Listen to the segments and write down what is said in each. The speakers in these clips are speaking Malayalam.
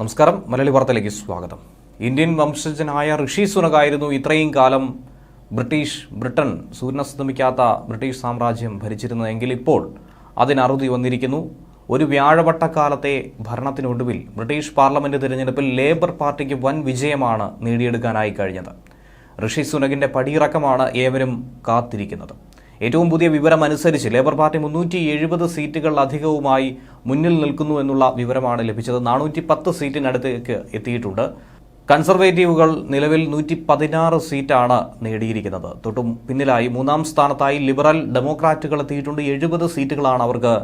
നമസ്കാരം. മലയാളി വാർത്തയിലേക്ക് സ്വാഗതം. ഇന്ത്യൻ വംശജനായ ഋഷി സുനകായിരുന്നു ഇത്രയും കാലം ബ്രിട്ടീഷ് ബ്രിട്ടൻ സൂര്യനസ്തമിക്കാത്ത ബ്രിട്ടീഷ് സാമ്രാജ്യം ഭരിച്ചിരുന്നതെങ്കിൽ ഇപ്പോൾ അതിനറുതി വന്നിരിക്കുന്നു. ഒരു വ്യാഴവട്ടക്കാലത്തെ ഭരണത്തിനൊടുവിൽ ബ്രിട്ടീഷ് പാർലമെന്റ് തിരഞ്ഞെടുപ്പിൽ ലേബർ പാർട്ടിക്ക് വൻ വിജയമാണ് നേടിയെടുക്കാനായി കഴിഞ്ഞത്. ഋഷി സുനകിന്റെ പടിയിറക്കമാണ് ഏവരും കാത്തിരിക്കുന്നത്. ഏറ്റവും പുതിയ വിവരം അനുസരിച്ച് ലേബർ പാർട്ടി മുന്നൂറ്റി എഴുപത് സീറ്റുകൾ അധികവുമായി മുന്നിൽ നിൽക്കുന്നു എന്നുള്ള വിവരമാണ് ലഭിച്ചത്. നാനൂറ്റി പത്ത് സീറ്റിനടുത്തേക്ക് എത്തിയിട്ടുണ്ട്. കൺസർവേറ്റീവുകൾ നിലവിൽ നൂറ്റി പതിനാറ് സീറ്റാണ് നേടിയിരിക്കുന്നത്. തൊട്ടും പിന്നിലായി മൂന്നാം സ്ഥാനത്തായി ലിബറൽ ഡെമോക്രാറ്റുകൾ എത്തിയിട്ടുണ്ട്. എഴുപത് സീറ്റുകളാണ് അവർക്ക്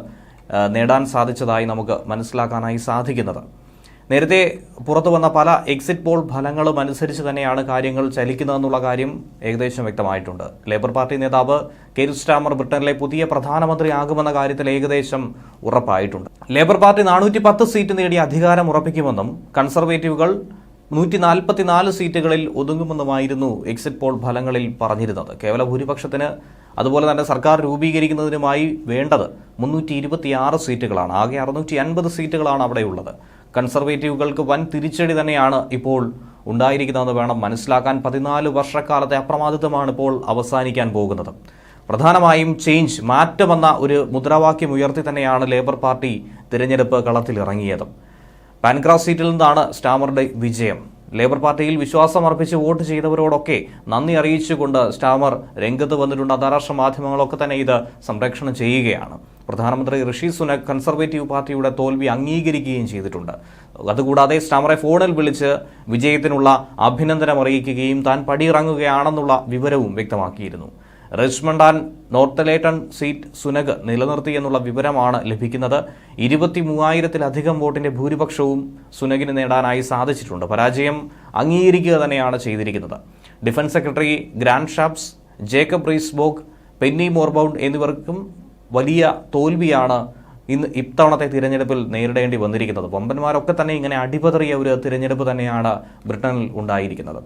നേടാൻ സാധിച്ചതായി നമുക്ക് മനസ്സിലാക്കാനായി സാധിക്കുന്നത്. നേരത്തെ പുറത്തു വന്ന പല എക്സിറ്റ് പോൾ ഫലങ്ങളും അനുസരിച്ച് തന്നെയാണ് കാര്യങ്ങൾ ചലിക്കുന്നതെന്നുള്ള കാര്യം ഏകദേശം വ്യക്തമായിട്ടുണ്ട്. ലേബർ പാർട്ടി നേതാവ് കെയർ സ്റ്റാമർ ബ്രിട്ടനിലെ പുതിയ പ്രധാനമന്ത്രിയാകുമെന്ന കാര്യത്തിൽ ഏകദേശം ഉറപ്പായിട്ടുണ്ട്. ലേബർ പാർട്ടി നാനൂറ്റി പത്ത് സീറ്റ് നേടി അധികാരം ഉറപ്പിക്കുമെന്നും കൺസർവേറ്റീവുകൾ നൂറ്റി നാൽപ്പത്തിനാല് സീറ്റുകളിൽ ഒതുങ്ങുമെന്നുമായിരുന്നു എക്സിറ്റ് പോൾ ഫലങ്ങളിൽ പറഞ്ഞിരുന്നത്. കേവല ഭൂരിപക്ഷത്തിന് അതുപോലെ തന്നെ സർക്കാർ രൂപീകരിക്കുന്നതിനുമായി വേണ്ടത് മുന്നൂറ്റി ഇരുപത്തിയാറ് സീറ്റുകളാണ് ആകെ അറുന്നൂറ്റി അൻപത് സീറ്റുകളാണ് അവിടെയുള്ളത്. കൺസർവേറ്റീവുകൾക്ക് വൻ തിരിച്ചടി തന്നെയാണ് ഇപ്പോൾ ഉണ്ടായിരിക്കുന്നതെന്ന് വേണം മനസ്സിലാക്കാൻ. പതിനാല് വർഷക്കാലത്തെ അപ്രമാദിത്വമാണ് ഇപ്പോൾ അവസാനിക്കാൻ പോകുന്നത്. പ്രധാനമായും ചേഞ്ച് മാറ്റമെന്ന ഒരു മുദ്രാവാക്യം ഉയർത്തി തന്നെയാണ് ലേബർ പാർട്ടി തിരഞ്ഞെടുപ്പ് കളത്തിലിറങ്ങിയത് പാൻക്രാസ് സീറ്റിൽ നിന്നാണ് സ്റ്റാമറുടെ വിജയം. ലേബർ പാർട്ടിയിൽ വിശ്വാസം അർപ്പിച്ച് വോട്ട് ചെയ്തവരോടൊക്കെ നന്ദി അറിയിച്ചുകൊണ്ട് സ്റ്റാമർ രംഗത്ത് വന്നിട്ടുണ്ട്. അന്താരാഷ്ട്ര മാധ്യമങ്ങളൊക്കെ തന്നെ ഇത് സംരക്ഷണം ചെയ്യുകയാണ്. പ്രധാനമന്ത്രി ഋഷി സുനക് കൺസർവേറ്റീവ് പാർട്ടിയുടെ തോൽവി അംഗീകരിക്കുകയും ചെയ്തിട്ടുണ്ട്. അതുകൂടാതെ സ്റ്റാമറെ ഫോണിൽ വിളിച്ച് വിജയത്തിനുള്ള അഭിനന്ദനം അറിയിക്കുകയും താൻ പടിയിറങ്ങുകയാണെന്നുള്ള വിവരവും വ്യക്തമാക്കിയിരുന്നു. Richmond and Northallerton seat Sunak നിലനിർത്തി എന്നുള്ള വിവരമാണ് ലഭിക്കുന്നത്. ഇരുപത്തി മൂവായിരത്തിലധികം വോട്ടിന്റെ ഭൂരിപക്ഷവും സുനകിന് നേടാനായി സാധിച്ചിട്ടുണ്ട്. പരാജയം അംഗീകരിക്കുക തന്നെയാണ് ചെയ്തിരിക്കുന്നത്. Defence secretary Grant Shapps Jacob Rees Mogg Penny Mordaunt എന്നിവർക്കും വലിയ തോൽവിയാണ് ഇന്ന് ഇത്തവണത്തെ തിരഞ്ഞെടുപ്പിൽ നേരിടേണ്ടി വന്നിരിക്കുന്നത്. വമ്പന്മാരൊക്കെ തന്നെ ഇങ്ങനെ അടിപതറിയ ഒരു തിരഞ്ഞെടുപ്പ് തന്നെയാണ് ബ്രിട്ടനിൽ ഉണ്ടായിരിക്കുന്നത്.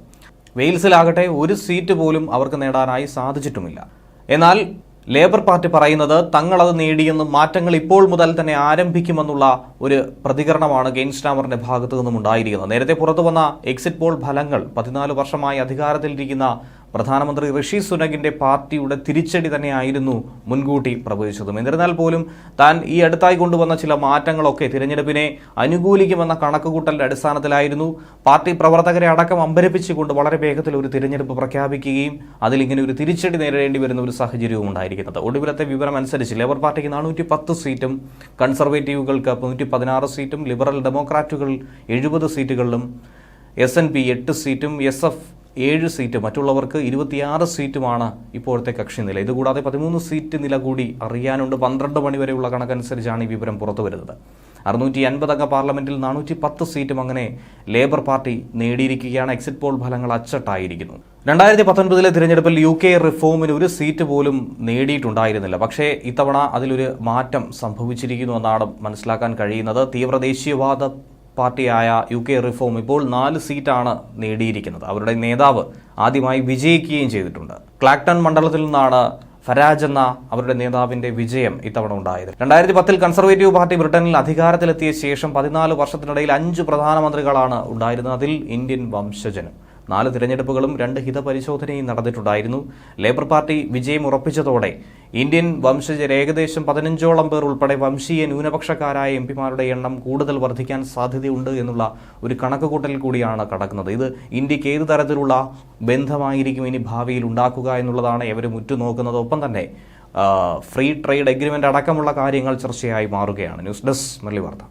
വെയിൽസിലാകട്ടെ ഒരു സീറ്റ് പോലും അവർക്ക് നേടാനായി സാധിച്ചിട്ടുമില്ല. എന്നാൽ ലേബർ പാർട്ടി പറയുന്നത് തങ്ങളത് നേടിയെന്നും മാറ്റങ്ങൾ ഇപ്പോൾ മുതൽ തന്നെ ആരംഭിക്കുമെന്നുള്ള ഒരു പ്രതികരണമാണ് ഗെയിൻസ്റ്റാമറിന്റെ ഭാഗത്തു നിന്നും ഉണ്ടായിരിക്കുന്നത്. നേരത്തെ പുറത്തു വന്ന എക്സിറ്റ് പോൾ ഫലങ്ങൾ പതിനാല് വർഷമായി അധികാരത്തിലിരിക്കുന്ന പ്രധാനമന്ത്രി ഋഷി സുനകിന്റെ പാർട്ടിയുടെ തിരിച്ചടി തന്നെയായിരുന്നു മുൻകൂട്ടി പ്രവചിച്ചതും. എന്നിരുന്നാൽ പോലും താൻ ഈ അടുത്തായി കൊണ്ടുവന്ന ചില മാറ്റങ്ങളൊക്കെ തിരഞ്ഞെടുപ്പിനെ അനുകൂലിക്കുമെന്ന കണക്കുകൂട്ടലിന്റെ അടിസ്ഥാനത്തിലായിരുന്നു. പാർട്ടി പ്രവർത്തകരെ അടക്കം അമ്പരപ്പിച്ചുകൊണ്ട് വളരെ വേഗത്തിൽ ഒരു തിരഞ്ഞെടുപ്പ് പ്രഖ്യാപിക്കുകയും അതിലിങ്ങനെ ഒരു തിരിച്ചടി നേരിടേണ്ടി വരുന്ന ഒരു സാഹചര്യവും ഉണ്ടായിരിക്കുന്നത്. ഒടുവിലത്തെ വിവരം അനുസരിച്ച് ലേബർ പാർട്ടിക്ക് നാനൂറ്റി പത്ത് സീറ്റും കൺസർവേറ്റീവുകൾക്ക് നൂറ്റി പതിനാറ് സീറ്റും ലിബറൽ ഡെമോക്രാറ്റുകൾ എഴുപത് സീറ്റുകളിലും എസ് എൻ പി എട്ട് സീറ്റും എസ് എഫ് ഏഴ് സീറ്റ് മറ്റുള്ളവർക്ക് ഇരുപത്തിയാറ് സീറ്റുമാണ് ഇപ്പോഴത്തെ കക്ഷി നില. ഇതുകൂടാതെ പതിമൂന്ന് സീറ്റ് നില കൂടി അറിയാനുണ്ട്. പന്ത്രണ്ട് മണിവരെയുള്ള കണക്കനുസരിച്ചാണ് ഈ വിവരം പുറത്തു വരുന്നത്. അറുന്നൂറ്റി അൻപതംഗ പാർലമെന്റിൽ നാനൂറ്റി പത്ത് സീറ്റും അങ്ങനെ ലേബർ പാർട്ടി നേടിയിരിക്കുകയാണ്. എക്സിറ്റ് പോൾ ഫലങ്ങൾ അച്ചട്ടായിരിക്കുന്നു. രണ്ടായിരത്തി പത്തൊൻപതിലെ തിരഞ്ഞെടുപ്പിൽ യു കെ റിഫോമിന് ഒരു സീറ്റ് പോലും നേടിയിട്ടുണ്ടായിരുന്നില്ല. പക്ഷേ ഇത്തവണ അതിലൊരു മാറ്റം സംഭവിച്ചിരിക്കുന്നു എന്നാണ് മനസ്സിലാക്കാൻ കഴിയുന്നത്. തീവ്ര ദേശീയവാദ പാർട്ടിയായ യു കെ റിഫോം ഇപ്പോൾ നാല് സീറ്റാണ് നേടിയിരിക്കുന്നത്. അവരുടെ നേതാവ് ആദ്യമായി വിജയിക്കുകയും ചെയ്തിട്ടുണ്ട്. ക്ലാക്ടൺ മണ്ഡലത്തിൽ നിന്നാണ് ഫരാജ് എന്ന അവരുടെ നേതാവിന്റെ വിജയം ഇത്തവണ ഉണ്ടായത്. രണ്ടായിരത്തി പത്തിൽ കൺസർവേറ്റീവ് പാർട്ടി ബ്രിട്ടനിൽ അധികാരത്തിലെത്തിയ ശേഷം പതിനാല് വർഷത്തിനിടയിൽ അഞ്ച് പ്രധാനമന്ത്രികളാണ് ഉണ്ടായിരുന്നത്. അതിൽ ഇന്ത്യൻ വംശജനും നാല് തിരഞ്ഞെടുപ്പുകളും രണ്ട് ഹിതപരിശോധനയും നടന്നിട്ടുണ്ടായിരുന്നു. ലേബർ പാർട്ടി വിജയം ഉറപ്പിച്ചതോടെ ഇന്ത്യൻ വംശജർ ഏകദേശം പതിനഞ്ചോളം പേർ ഉൾപ്പെടെ വംശീയ ന്യൂനപക്ഷക്കാരായ എം പിമാരുടെ എണ്ണം കൂടുതൽ വർദ്ധിക്കാൻ സാധ്യതയുണ്ട് എന്നുള്ള ഒരു കണക്കുകൂട്ടൽ കൂടിയാണ് കടക്കുന്നത്. ഇത് ഇന്ത്യയ്ക്ക് ഏത് തരത്തിലുള്ള ബന്ധമായിരിക്കും ഇനി ഭാവിയിൽ ഉണ്ടാക്കുക എന്നുള്ളതാണ് എവരും ഉറ്റുനോക്കുന്നത്. ഒപ്പം തന്നെ ഫ്രീ ട്രേഡ് എഗ്രിമെന്റ് അടക്കമുള്ള കാര്യങ്ങൾ ചർച്ചയായി മാറുകയാണ്. ന്യൂസ് ഡെസ്ക് മുരളി വാർത്ത.